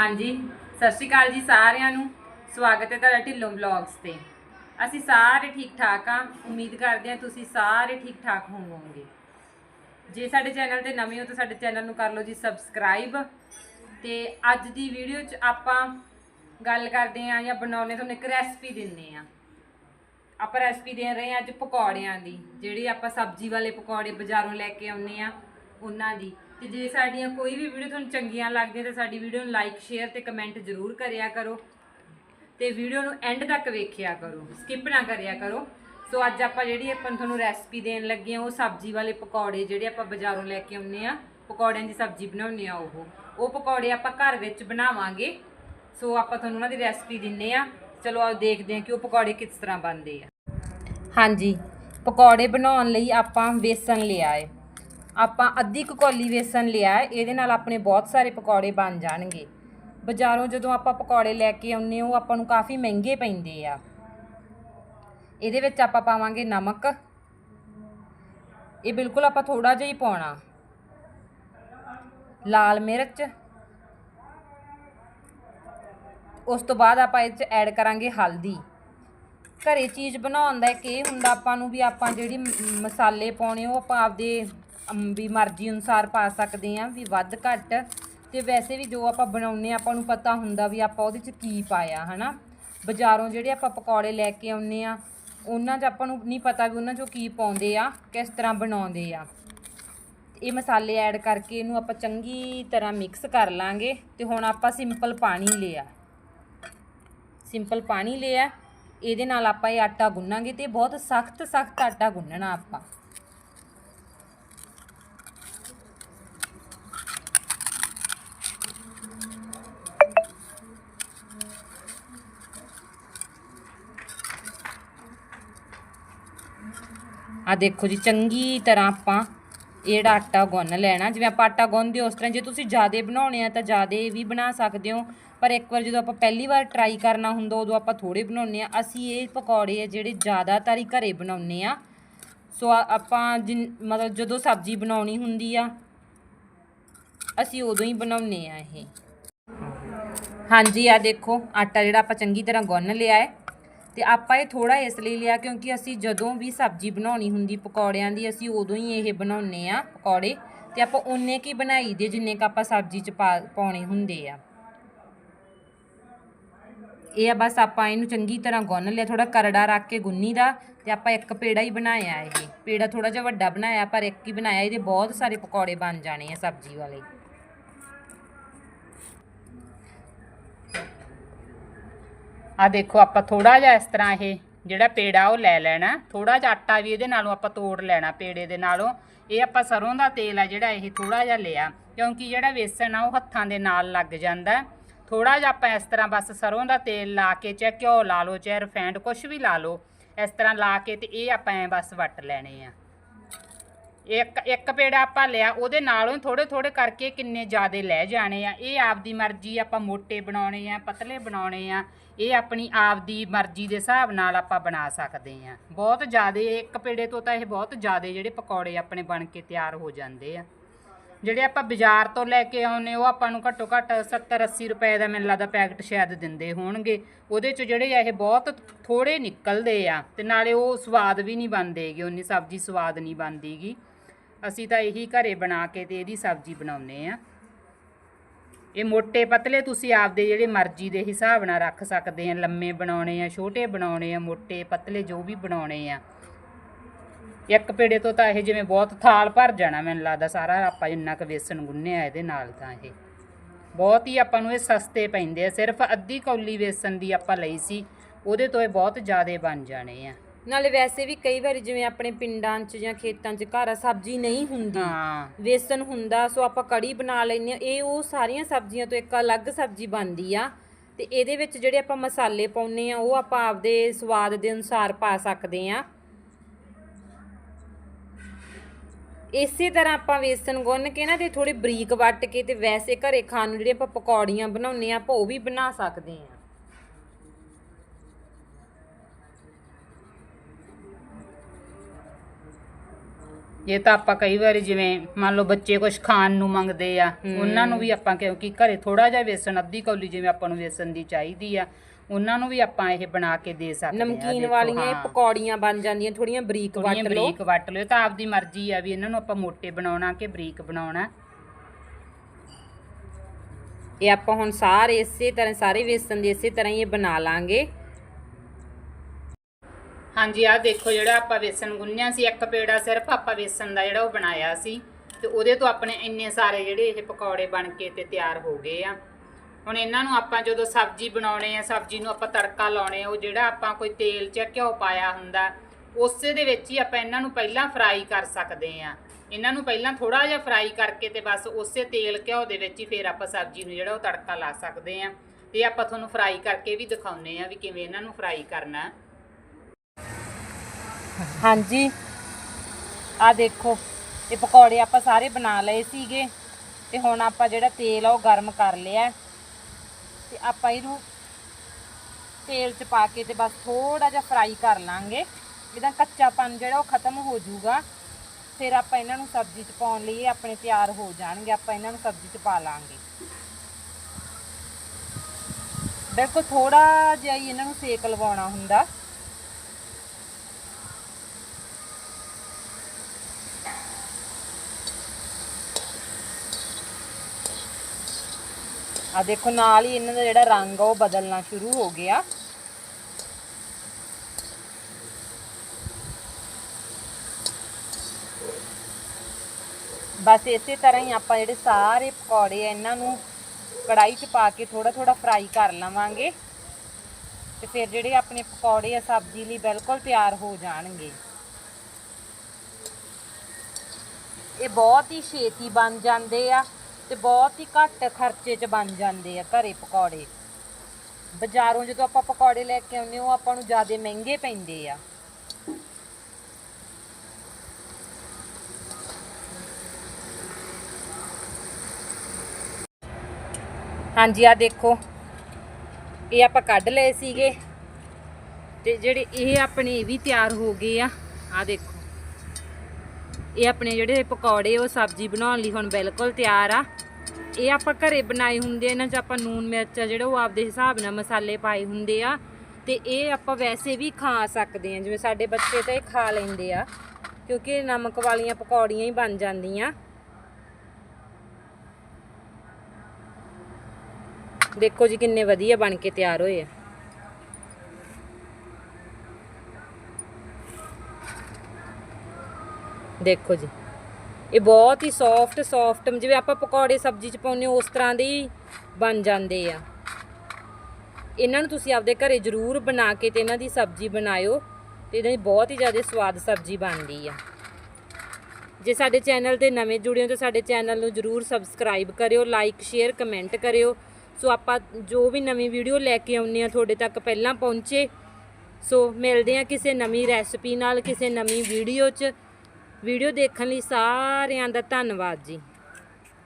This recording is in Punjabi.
ਹਾਂਜੀ, ਸਤਿ ਸ਼੍ਰੀ ਅਕਾਲ ਜੀ ਸਾਰਿਆਂ ਨੂੰ। ਸਵਾਗਤ ਹੈ ਤੁਹਾਡਾ ਢਿੱਲੋਂ ਵਲੌਗਸ ਤੇ। ਅਸੀਂ ਸਾਰੇ ਠੀਕ ਠਾਕ ਆ ਉਮੀਦ ਕਰਦੇ ਹਾਂ ਤੁਸੀਂ ਸਾਰੇ ਠੀਕ ਠਾਕ ਹੋਵੋਗੇ। ਜੇ ਸਾਡੇ ਚੈਨਲ ਤੇ ਨਵੇਂ ਹੋ ਤਾਂ ਸਾਡੇ ਚੈਨਲ ਨੂੰ ਕਰ ਲਓ ਜੀ ਸਬਸਕ੍ਰਾਈਬ। ਤੇ ਅੱਜ ਦੀ ਵੀਡੀਓ 'ਚ ਆਪਾਂ ਗੱਲ ਕਰਦੇ ਆਂ ਜਾਂ ਬਣਾਉਣੇ ਤੁਹਾਨੂੰ ਇੱਕ ਰੈਸਪੀ ਦਿੰਨੇ ਆ ਆਪਾਂ ਰੈਸਪੀ ਦੇ ਰਹੇ ਹਾਂ ਅੱਜ ਪਕੌੜਿਆਂ ਦੀ, ਜਿਹੜੀ ਆਪਾਂ ਸਬਜ਼ੀ ਵਾਲੇ ਪਕੌੜੇ ਬਾਜ਼ਾਰੋਂ ਲੈ ਕੇ ਆਉਂਦੇ ਆ ਉਹਨਾਂ ਦੀ। ਤੇ ਜੇ ਸਾਡੀਆਂ ਕੋਈ ਵੀ ਵੀਡੀਓ ਤੁਹਾਨੂੰ ਚੰਗੀਆਂ ਲੱਗਦੀਆਂ ਤਾਂ ਸਾਡੀ ਵੀਡੀਓ ਨੂੰ ਲਾਈਕ ਸ਼ੇਅਰ ਤੇ ਕਮੈਂਟ ਜ਼ਰੂਰ ਕਰਿਆ ਕਰੋ। ਤੇ ਵੀਡੀਓ ਨੂੰ ਐਂਡ ਤੱਕ ਵੇਖਿਆ ਕਰੋ। ਸਕਿਪ ਨਾ ਕਰਿਆ ਕਰੋ। ਸੋ ਅੱਜ ਆਪਾਂ ਜਿਹੜੀ ਆਪਾਂ ਤੁਹਾਨੂੰ ਰੈਸਪੀ ਦੇਣ ਲੱਗੇ ਆ ਉਹ ਸਬਜ਼ੀ ਵਾਲੇ ਪਕੌੜੇ ਜਿਹੜੇ ਆਪਾਂ ਬਾਜ਼ਾਰੋਂ ਲੈ ਕੇ ਆਉਂਦੇ ਆ ਪਕੌੜਿਆਂ ਦੀ ਸਬਜ਼ੀ ਬਣਾਉਂਦੇ ਆ ਉਹ। ਉਹ ਪਕੌੜੇ ਆਪਾਂ ਘਰ ਵਿੱਚ ਬਣਾਵਾਂਗੇ। ਸੋ ਆਪਾਂ ਤੁਹਾਨੂੰ ਉਹਨਾਂ ਦੀ ਰੈਸਪੀ ਦਿੰਨੇ ਆ ਚਲੋ ਆਓ ਦੇਖਦੇ ਆ ਕਿ ਉਹ ਪਕੌੜੇ ਕਿਸ ਤਰ੍ਹਾਂ ਬਣਦੇ ਆ। ਹਾਂਜੀ, ਪਕੌੜੇ ਬਣਾਉਣ ਲਈ ਆਪਾਂ ਵੇਸਣ ਲਿਆ ਏ ਆਪਾਂ ਅੱਧੀ ਕੁ ਕੌਲੀ ਵੇਸਣ ਲਿਆ ਏ ਇਹਦੇ ਨਾਲ ਆਪਣੇ ਬਹੁਤ ਸਾਰੇ ਪਕੌੜੇ ਬਣ ਜਾਣਗੇ। ਬਾਜ਼ਾਰੋਂ ਜਦੋਂ ਆਪਾਂ ਪਕੌੜੇ ਲੈ ਕੇ ਆਉਂਦੇ ਉਹ ਆਪਾਂ ਨੂੰ ਕਾਫੀ ਮਹਿੰਗੇ ਪੈਂਦੇ ਆ। ਇਹਦੇ ਵਿੱਚ ਆਪਾਂ ਪਾਵਾਂਗੇ ਨਮਕ। ਇਹ ਬਿਲਕੁਲ ਆਪਾਂ ਥੋੜਾ ਜਿਹਾ ਹੀ ਪਾਉਣਾ। ਲਾਲ ਮਿਰਚ। ਉਸ ਤੋਂ ਬਾਅਦ ਆਪਾਂ ਇਹ 'ਚ ਐਡ ਕਰਾਂਗੇ ਹਲਦੀ। ਘਰੇ ਚੀਜ਼ ਬਣਾਉਣ ਦਾ ਇੱਕ ਇਹ ਹੁੰਦਾ ਆਪਾਂ ਨੂੰ ਵੀ ਆਪਾਂ ਜਿਹੜੀ ਮਸਾਲੇ ਪਾਉਣੇ, ਉਹ ਆਪਾਂ ਆਪਦੇ ਵੀ ਮਰਜ਼ੀ ਅਨੁਸਾਰ ਪਾ ਸਕਦੇ ਹਾਂ, ਵੀ ਵੱਧ ਘੱਟ। ਤੇ ਵੈਸੇ ਵੀ ਜੋ ਆਪਾਂ ਬਣਾਉਨੇ ਆਪਾਂ ਨੂੰ ਪਤਾ ਹੁੰਦਾ ਵੀ ਆਪਾਂ ਉਹਦੇ 'ਚ ਕੀ ਪਾਇਆ, ਹਨਾ? ਬਾਜ਼ਾਰੋਂ ਜਿਹੜੇ ਆਪਾਂ ਪਕੌੜੇ ਲੈ ਕੇ ਆਉਨੇ ਆ ਉਹਨਾਂ 'ਚ ਆਪਾਂ ਨੂੰ ਨਹੀਂ ਪਤਾ ਵੀ ਉਹਨਾਂ 'ਚੋਂ ਕੀ ਪਾਉਂਦੇ ਆ, ਕਿਸ ਤਰ੍ਹਾਂ ਬਣਾਉਂਦੇ ਆ। ਇਹ ਮਸਾਲੇ ਐਡ ਕਰਕੇ ਇਹਨੂੰ ਆਪਾਂ ਚੰਗੀ ਤਰ੍ਹਾਂ ਮਿਕਸ ਕਰ ਲਾਂਗੇ। ਤੇ ਹੁਣ ਆਪਾਂ ਸਿੰਪਲ ਪਾਣੀ ਲਿਆ। ਸਿੰਪਲ ਪਾਣੀ ਲਿਆ। ਇਹਦੇ ਨਾਲ ਆਪਾਂ ਇਹ ਆਟਾ ਗੁੰਨਾਂਗੇ ਤੇ ਬਹੁਤ ਸਖਤ ਸਖਤ ਆਟਾ ਗੁੰਨਣਾ ਆਪਾਂ। ਆ ਦੇਖੋ ਜੀ, ਚੰਗੀ ਤਰ੍ਹਾਂ ਆਪਾਂ ਇਹ ਜਿਹੜਾ ਆਟਾ ਗੁੰਨ ਲੈਣਾ। ਜਿਵੇਂ ਆਪਾਂ ਆਟਾ ਗੁੰਨਦੇ ਉਸ ਤਰ੍ਹਾਂ ਜੇ ਤੁਸੀਂ ਜ਼ਿਆਦਾ ਬਣਾਉਣੇ ਆ ਤਾਂ ਜ਼ਿਆਦਾ ਵੀ ਬਣਾ ਸਕਦੇ ਹੋ। ਪਰ ਇੱਕ ਵਾਰ ਜਦੋਂ ਆਪਾਂ ਪਹਿਲੀ ਵਾਰ ਟਰਾਈ ਕਰਨਾ ਹੁੰਦਾ, ਉਦੋਂ ਆਪਾਂ ਥੋੜੇ ਬਣਾਉਨੇ ਆ ਅਸੀਂ ਇਹ ਪਕੌੜੇ ਆ ਜਿਹੜੇ ਜ਼ਿਆਦਾਤਰ ਹੀ ਘਰੇ ਬਣਾਉਨੇ ਆ ਸੋ ਆਪਾਂ ਜਿਨ, ਮਤਲਬ ਜਦੋਂ ਸਬਜ਼ੀ ਬਣਾਉਣੀ ਹੁੰਦੀ ਆ, ਅਸੀਂ ਉਦੋਂ ਹੀ ਬਣਾਉਨੇ ਆ ਇਹ। ਹਾਂਜੀ ਆ ਦੇਖੋ, ਆਟਾ ਜਿਹੜਾ ਆਪਾਂ ਚੰਗੀ ਤਰ੍ਹਾਂ ਗੁੰਨ ਲਿਆ ਹੈ। ਤੇ ਆਪਾਂ ਇਹ ਥੋੜਾ ਇਸ ਲਈ ਲਿਆ ਕਿਉਂਕਿ ਅਸੀਂ ਜਦੋਂ ਵੀ ਸਬਜ਼ੀ ਬਣਾਉਣੀ ਹੁੰਦੀ ਪਕੌੜਿਆਂ ਦੀ, ਅਸੀਂ ਉਦੋਂ ਹੀ ਇਹ ਬਣਾਉਨੇ ਆ ਪਕੌੜੇ। ਤੇ ਆਪਾਂ ਉਨੇ ਕੀ ਬਣਾਈ ਦੇ, ਜਿੰਨੇ ਕ ਆਪਾਂ ਸਬਜ਼ੀ ਚ ਪਾ, ਪਾਉਣੇ ਹੁੰਦੇ ਆ। ਇਹ ਆ ਬਸ ਆਪਾਂ ਇਹਨੂੰ ਚੰਗੀ ਤਰ੍ਹਾਂ ਗੁੰਨ ਲਿਆ ਥੋੜਾ ਕਰੜਾ ਰੱਖ ਕੇ ਗੁੰਨੀ ਦਾ ਤੇ ਆਪਾਂ ਇੱਕ ਪੇੜਾ ਹੀ ਬਣਾਇਆ ਇਹ। ਪੇੜਾ ਥੋੜਾ ਜਿਹਾ ਵੱਡਾ ਬਣਾਇਆ, ਪਰ ਇੱਕ ਹੀ ਬਣਾਇਆ, ਇਹਦੇ ਬਹੁਤ ਸਾਰੇ ਪਕੌੜੇ ਬਣ ਜਾਣੇ ਆ ਸਬਜ਼ੀ ਵਾਲੇ। ਆ ਦੇਖੋ, ਆਪਾਂ ਥੋੜਾ ਜਿਹਾ ਇਸ ਤਰ੍ਹਾਂ ਇਹ ਜਿਹੜਾ ਪੇੜਾ ਉਹ ਲੈ ਲੈਣਾ ਥੋੜਾ ਜਿਹਾ ਆਟਾ ਵੀ ਇਹਦੇ ਨਾਲੋਂ ਆਪਾਂ ਤੋੜ ਲੈਣਾ ਪੇੜੇ ਦੇ ਨਾਲੋਂ। ਇਹ ਆਪਾਂ ਸਰੋਂ ਦਾ ਤੇਲ ਆ ਜਿਹੜਾ ਇਹ ਥੋੜਾ ਜਿਹਾ ਲਿਆ, ਕਿਉਂਕਿ ਜਿਹੜਾ ਵੇਸਣ ਆ ਉਹ ਹੱਥਾਂ ਦੇ ਨਾਲ ਲੱਗ ਜਾਂਦਾ ਥੋੜਾ ਜਿਹਾ ਆਪਾਂ ਇਸ ਤਰ੍ਹਾਂ ਬਸ ਸਰੋਂ ਦਾ ਤੇਲ ਲਾ ਕੇ ਚਾਹੇ ਘਿਓ ਲਾ ਲਓ, ਚਾਹੇ ਰਿਫਾਈਂਡ ਕੁਝ ਵੀ ਲਾ ਲਓ, ਇਸ ਤਰ੍ਹਾਂ ਲਾ ਕੇ ਤੇ ਇਹ ਆਪਾਂ ਐ ਬਸ ਵੱਟ ਲੈਣੇ ਆ। ਇੱਕ ਇੱਕ ਪੇੜਾ ਆਪਾਂ ਲਿਆ, ਉਹਦੇ ਨਾਲੋਂ ਥੋੜੇ ਥੋੜੇ ਕਰਕੇ ਕਿੰਨੇ ਜ਼ਿਆਦੇ ਲੈ ਜਾਣੇ ਆ। ਇਹ ਆਪਦੀ ਮਰਜ਼ੀ ਆਪਾਂ ਮੋਟੇ ਬਣਾਉਣੇ ਆ, ਪਤਲੇ ਬਣਾਉਣੇ ਆ। ਇਹ ਆਪਣੀ ਆਪ ਦੀ ਮਰਜ਼ੀ ਦੇ ਹਿਸਾਬ ਨਾਲ ਆਪਾਂ ਬਣਾ ਸਕਦੇ ਆ ਬਹੁਤ ਜ਼ਿਆਦਾ, ਇੱਕ ਪੇੜੇ ਤੋਂ ਤਾਂ ਇਹ ਬਹੁਤ ਜ਼ਿਆਦਾ ਜਿਹੜੇ ਪਕੌੜੇ ਆਪਣੇ ਬਣ ਕੇ ਤਿਆਰ ਹੋ ਜਾਂਦੇ ਆ। ਜਿਹੜੇ ਆਪਾਂ ਬਾਜ਼ਾਰ ਤੋਂ ਲੈ ਕੇ ਆਉਨੇ ਉਹ ਆਪਾਂ ਨੂੰ ਘੱਟੋ ਘੱਟ 70 80 ਰੁਪਏ ਦਾ ਮੈਨੂੰ ਲੱਗਦਾ ਪੈਕਟ ਸ਼ਾਇਦ ਦਿੰਦੇ ਹੋਣਗੇ। ਉਹਦੇ ਚ ਜਿਹੜੇ ਇਹ ਬਹੁਤ ਥੋੜੇ ਨਿਕਲਦੇ ਆ ਤੇ ਨਾਲੇ ਉਹ ਸਵਾਦ ਵੀ ਨਹੀਂ ਬਣਦੇਗੇ ਉਨੀ ਸਬਜ਼ੀ ਸਵਾਦ ਨਹੀਂ ਬਣਦੀਗੀ ਅਸੀਂ ਤਾਂ ਇਹੀ ਘਰੇ ਬਣਾ ਕੇ ਤੇ ਇਹਦੀ ਸਬਜ਼ੀ ਬਣਾਉਨੇ ਆ ਇਹ ਮੋٹے ਪਤਲੇ ਤੁਸੀਂ ਆਪਦੇ ਜਿਹੜੇ ਮਰਜ਼ੀ ਦੇ ਹਿਸਾਬ ਨਾਲ ਰੱਖ ਸਕਦੇ ਆ, ਲੰਮੇ ਬਣਾਉਣੇ ਆ, ਛੋਟੇ ਬਣਾਉਣੇ ਆ, ਮੋٹے ਪਤਲੇ ਜੋ ਵੀ ਬਣਾਉਣੇ ਆ। ਇੱਕ ਪੇੜੇ ਤੋਂ ਤਾਂ ਇਹ ਜਿਵੇਂ ਬਹੁਤ ਥਾਲ ਭਰ ਜਾਣਾ, ਮੈਨੂੰ ਲੱਗਦਾ ਸਾਰਾ ਆਪਾਂ ਜਿੰਨਾ ਕੁ ਵੇਸਣ ਗੁੰਨਿਆ ਇਹਦੇ ਨਾਲ ਤਾਂ ਇਹ। ਬਹੁਤ ਹੀ ਆਪਾਂ ਨੂੰ ਇਹ ਸਸਤੇ ਪੈਂਦੇ ਆ, ਸਿਰਫ ਅੱਧੀ ਕੌਲੀ ਵੇਸਣ ਦੀ ਆਪਾਂ ਲਈ ਸੀ, ਉਹਦੇ ਤੋਂ ਇਹ ਬਹੁਤ ਜ਼ਿਆਦਾ ਬਣ ਜਾਣੇ ਆ। ਨਾਲੇ ਵੈਸੇ ਵੀ ਕਈ ਵਾਰੀ ਜਿਵੇਂ ਆਪਣੇ ਪਿੰਡਾਂ 'ਚ ਜਾਂ ਖੇਤਾਂ 'ਚ ਘਰ ਸਬਜ਼ੀ ਨਹੀਂ ਹੁੰਦੀ। ਹਾਂ। ਵੇਸਣ ਹੁੰਦਾ ਸੋ ਆਪਾਂ ਕੜੀ ਬਣਾ ਲੈਂਦੇ ਆ ਇਹ ਉਹ ਸਾਰੀਆਂ ਸਬਜ਼ੀਆਂ ਤੋਂ ਇੱਕ ਅਲੱਗ ਸਬਜ਼ੀ ਬਣਦੀ ਆ। ਤੇ ਇਹਦੇ ਵਿੱਚ ਜਿਹੜੇ ਆਪਾਂ ਮਸਾਲੇ ਪਾਉਨੇ ਆ ਉਹ ਆਪਾਂ ਆਪਦੇ ਸਵਾਦ ਦੇ ਅਨੁਸਾਰ ਪਾ ਸਕਦੇ ਆ ਇਸੇ ਤਰ੍ਹਾਂ ਆਪਾਂ ਵੇਸਣ ਗੁੰਨ ਕੇ ਨਾ ਤੇ ਥੋੜੀ ਬਰੀਕ ਵੱਟ ਕੇ ਤੇ ਵੈਸੇ ਘਰੇ ਖਾਣ ਨੂੰ ਜਿਹੜੇ ਆਪਾਂ ਪਕੌੜੀਆਂ ਬਣਾਉਨੇ ਆ ਆਪਾਂ ਉਹ ਵੀ ਬਣਾ ਸਕਦੇ ਆ ਇਹ ਤਾਂ ਆਪਾਂ ਕਈ ਵਾਰੀ ਜਿਵੇਂ ਮੰਨ ਲਓ ਬੱਚੇ ਕੁਝ ਖਾਣ ਨੂੰ ਮੰਗਦੇ ਆ ਉਹਨਾਂ ਨੂੰ ਵੀ ਆਪਾਂ ਕਿਉਂਕਿ ਘਰੇ ਥੋੜਾ ਜਿਹਾ ਵੇਸਣ ਅੱਧੀ ਕੌਲੀ ਜਿਵੇਂ ਆਪਾਂ ਨੂੰ ਵੇਸਣ ਦੀ ਚਾਹੀਦੀ ਆ ਉਹਨਾਂ ਨੂੰ ਵੀ ਆਪਾਂ ਇਹ ਬਣਾ ਕੇ ਦੇ ਸਕਦੇ ਆ ਨਮਕੀਨ ਦੇਖੋ, ਵਾਲੀਆਂ ਇਹ ਹਾਂ। ਪਕੌੜੀਆਂ ਬਣ ਜਾਂਦੀਆਂ ਥੋੜੀਆਂ ਬਰੀਕ ਵੱਟ ਥੋੜੀਆਂ ਲਓ। ਬਰੀਕ ਵੱਟ ਲਿਓ ਤਾਂ ਆਪਦੀ ਮਰਜ਼ੀ ਆ ਵੀ ਇਹਨਾਂ ਨੂੰ ਆਪਾਂ ਮੋਟੇ ਬਣਾਉਣਾ ਕਿ ਬਰੀਕ ਬਣਾਉਣਾ। ਇਹ ਆਪਾਂ ਹੁਣ ਸਾਰੇ ਇਸੇ ਤਰ੍ਹਾਂ ਸਾਰੇ ਵੇਸਣ ਦੇ ਇਸੇ ਤਰ੍ਹਾਂ ਹੀ ਇਹ ਬਣਾ ਲਾਂਗੇ। ਹਾਂਜੀ, ਆਹ ਦੇਖੋ ਜਿਹੜਾ ਆਪਾਂ ਵੇਸਣ ਗੁੰਨਿਆ ਸੀ, ਇੱਕ ਪੇੜਾ ਸਿਰਫ ਆਪਾਂ ਵੇਸਣ ਦਾ ਜਿਹੜਾ ਉਹ ਬਣਾਇਆ ਸੀ ਤੇ ਉਹਦੇ ਤੋਂ ਆਪਣੇ ਇੰਨੇ ਸਾਰੇ ਜਿਹੜੇ ਇਹ ਪਕੌੜੇ ਬਣ ਕੇ ਤੇ ਤਿਆਰ ਹੋ ਗਏ ਆ। ਹੁਣ ਇਹਨਾਂ ਨੂੰ ਆਪਾਂ ਜਦੋਂ ਸਬਜ਼ੀ ਬਣਾਉਣੇ ਆ, ਸਬਜ਼ੀ ਨੂੰ ਆਪਾਂ ਤੜਕਾ ਲਾਉਣੇ ਆ, ਉਹ ਜਿਹੜਾ ਆਪਾਂ ਕੋਈ ਤੇਲ ਚ ਘਿਓ ਪਾਇਆ ਹੁੰਦਾ, ਉਸੇ ਦੇ ਵਿੱਚ ਹੀ ਆਪਾਂ ਇਹਨਾਂ ਨੂੰ ਪਹਿਲਾਂ ਫਰਾਈ ਕਰ ਸਕਦੇ ਆ। ਇਹਨਾਂ ਨੂੰ ਪਹਿਲਾਂ ਥੋੜਾ ਜਿਹਾ ਫਰਾਈ ਕਰਕੇ ਤੇ ਬਸ ਉਸੇ ਤੇਲ ਘਿਓ ਦੇ ਵਿੱਚ ਹੀ ਫਿਰ ਆਪਾਂ ਸਬਜ਼ੀ ਨੂੰ ਜਿਹੜਾ ਉਹ ਤੜਕਾ ਲਾ ਸਕਦੇ ਆ। ਤੇ ਆਪਾਂ ਤੁਹਾਨੂੰ ਫਰਾਈ ਕਰਕੇ ਵੀ ਦਿਖਾਉਨੇ ਆ ਵੀ ਕਿਵੇਂ ਇਹਨਾਂ ਨੂੰ ਫਰਾਈ ਕਰਨਾ। ਹਾਂਜੀ। ਆ ਦੇਖੋ, ਇਹ ਪਕੌੜੇ ਆਪਾਂ ਸਾਰੇ ਬਣਾ ਲਏ ਸੀਗੇ ਤੇ ਹੁਣ ਆਪਾਂ ਜਿਹੜਾ ਤੇਲ ਆ ਉਹ ਗਰਮ ਕਰ ਲਿਆ। ਤੇ ਆਪਾਂ ਇਹਨੂੰ ਤੇਲ 'ਚ ਪਾ ਕੇ ਤੇ ਬਸ ਥੋੜਾ ਜਿਹਾ ਫਰਾਈ ਕਰ ਲਾਂਗੇ। ਇਹਦਾ ਕੱਚਾਪਨ ਜਿਹੜਾ ਉਹ ਖਤਮ ਹੋ ਜਾਊਗਾ, ਫਿਰ ਆਪਾਂ ਇਹਨਾਂ ਨੂੰ ਸਬਜ਼ੀ 'ਚ ਪਾਉਣ ਲਈ ਇਹ ਆਪਣੇ ਤਿਆਰ ਹੋ ਜਾਣਗੇ। ਆਪਾਂ ਇਹਨਾਂ ਨੂੰ ਸਬਜ਼ੀ 'ਚ ਪਾ ਲਾਂਗੇ। ਬਿਲਕੁਲ ਥੋੜਾ ਜਿਹਾ ਹੀ ਇਹਨਾਂ ਨੂੰ ਸੇਕ ਲਵਾਉਣਾ ਹੁੰਦਾ। ਆ ਦੇਖੋ, ਨਾਲ ਹੀ ਇਹਨਾਂ ਦਾ ਜਿਹੜਾ ਰੰਗ ਆ, ਉਹ ਬਦਲਣਾ ਸ਼ੁਰੂ ਹੋ ਗਿਆ। ਬਸ ਇਸੇ ਤਰ੍ਹਾਂ ਹੀ ਆਪਾਂ ਜਿਹੜੇ ਸਾਰੇ ਪਕੌੜੇ ਆ, ਇਹਨਾਂ ਨੂੰ ਕੜਾਈ 'ਚ ਪਾ ਕੇ ਥੋੜਾ ਥੋੜਾ ਫਰਾਈ ਕਰ ਲਵਾਂਗੇ। ਤੇ ਫਿਰ ਜਿਹੜੇ ਆਪਣੇ ਪਕੌੜੇ ਆ, ਸਬਜ਼ੀ ਲਈ ਬਿਲਕੁਲ ਤਿਆਰ ਹੋ ਜਾਣਗੇ। ਇਹ ਬਹੁਤ ਹੀ ਛੇਤੀ ਬਣ ਜਾਂਦੇ ਆ। ਤੇ ਬਹੁਤ ਹੀ ਘੱਟ ਖਰਚੇ 'ਚ ਬਣ ਜਾਂਦੇ ਆ ਘਰੇ ਪਕੌੜੇ। ਬਾਜ਼ਾਰੋਂ ਜਦੋਂ ਆਪਾਂ ਪਕੌੜੇ ਲੈ ਕੇ ਆਉਂਦੇ ਹਾਂ, ਉਹ ਆਪਾਂ ਨੂੰ ਜ਼ਿਆਦਾ ਮਹਿੰਗੇ ਪੈਂਦੇ ਆ। ਹਾਂਜੀ ਆ ਦੇਖੋ। ਇਹ ਆਪਾਂ ਕੱਢ ਲਏ ਸੀਗੇ। ਤੇ ਜਿਹੜੇ ਇਹ ਆਪਣੇ ਇਹ ਵੀ ਤਿਆਰ ਹੋ ਗਏ ਆ। ਆ ਦੇਖੋ। ਇਹ ਆਪਣੇ ਜਿਹੜੇ ਪਕੌੜੇ, ਉਹ ਸਬਜ਼ੀ ਬਣਾਉਣ ਲਈ ਹੁਣ ਬਿਲਕੁਲ ਤਿਆਰ ਆ। ਇਹ ਆਪਾਂ ਘਰੇ ਬਣਾਏ ਹੁੰਦੇ ਆ, ਇਹਨਾਂ 'ਚ ਆਪਾਂ ਨੂਨ, ਮਿਰਚ ਆ ਜਿਹੜਾ ਉਹ ਆਪਦੇ ਹਿਸਾਬ ਨਾਲ ਮਸਾਲੇ ਪਾਏ ਹੁੰਦੇ ਆ। ਤੇ ਇਹ ਆਪਾਂ ਵੈਸੇ ਵੀ ਖਾ ਸਕਦੇ ਆ, ਜਿਵੇਂ ਸਾਡੇ ਬੱਚੇ ਤਾਂ ਇਹ ਖਾ ਲੈਂਦੇ ਆ, ਕਿਉਂਕਿ ਨਮਕ ਵਾਲੀਆਂ ਪਕੌੜੀਆਂ ਹੀ ਬਣ ਜਾਂਦੀਆਂ। ਦੇਖੋ ਜੀ ਕਿੰਨੇ ਵਧੀਆ ਬਣ ਕੇ ਤਿਆਰ ਹੋਏ ਆ। ਦੇਖੋ ਜੀ। ਇਹ ਬਹੁਤ ਹੀ ਸੌਫਟ ਸੌਫਟ ਜਿਵੇਂ ਆਪਾਂ ਪਕੌੜੇ ਸਬਜ਼ੀ ਚ ਪਾਉਂਦੇ ਹਾਂ, ਉਸ ਤਰ੍ਹਾਂ ਦੇ ਹੀ ਬਣ ਜਾਂਦੇ ਆ। ਇਹਨਾਂ ਨੂੰ ਤੁਸੀਂ ਆਪਦੇ ਘਰੇ ਜ਼ਰੂਰ ਬਣਾ ਕੇ ਤੇ ਇਹਨਾਂ ਦੀ ਸਬਜ਼ੀ ਬਣਾਇਓ ਤੇ ਇਹਨਾਂ ਦੀ ਬਹੁਤ ਹੀ ਜ਼ਿਆਦਾ ਸਵਾਦ ਸਬਜ਼ੀ ਬਣਦੀ ਆ। ਜੇ ਸਾਡੇ ਚੈਨਲ ਤੇ ਨਵੇਂ ਜੁੜੇ ਹੋ ਤਾਂ ਸਾਡੇ ਚੈਨਲ ਨੂੰ ਜ਼ਰੂਰ ਸਬਸਕ੍ਰਾਈਬ ਕਰਿਓ ਲਾਈਕ ਸ਼ੇਅਰ ਕਮੈਂਟ ਕਰਿਓ। ਸੋ ਆਪਾਂ ਜੋ ਵੀ ਨਵੀਂ ਵੀਡੀਓ ਲੈ ਕੇ ਆਉਂਦੇ ਆ ਤੁਹਾਡੇ ਤੱਕ ਪਹਿਲਾਂ ਪਹੁੰਚੇ। ਸੋ ਮਿਲਦੇ ਆ ਕਿਸੇ ਨਵੀਂ ਰੈਸਪੀ ਨਾਲ, ਕਿਸੇ ਨਵੀਂ ਵੀਡੀਓ 'ਚ। ਵੀਡੀਓ ਦੇਖਣ ਲਈ ਸਾਰਿਆਂ ਦਾ ਧੰਨਵਾਦ ਜੀ।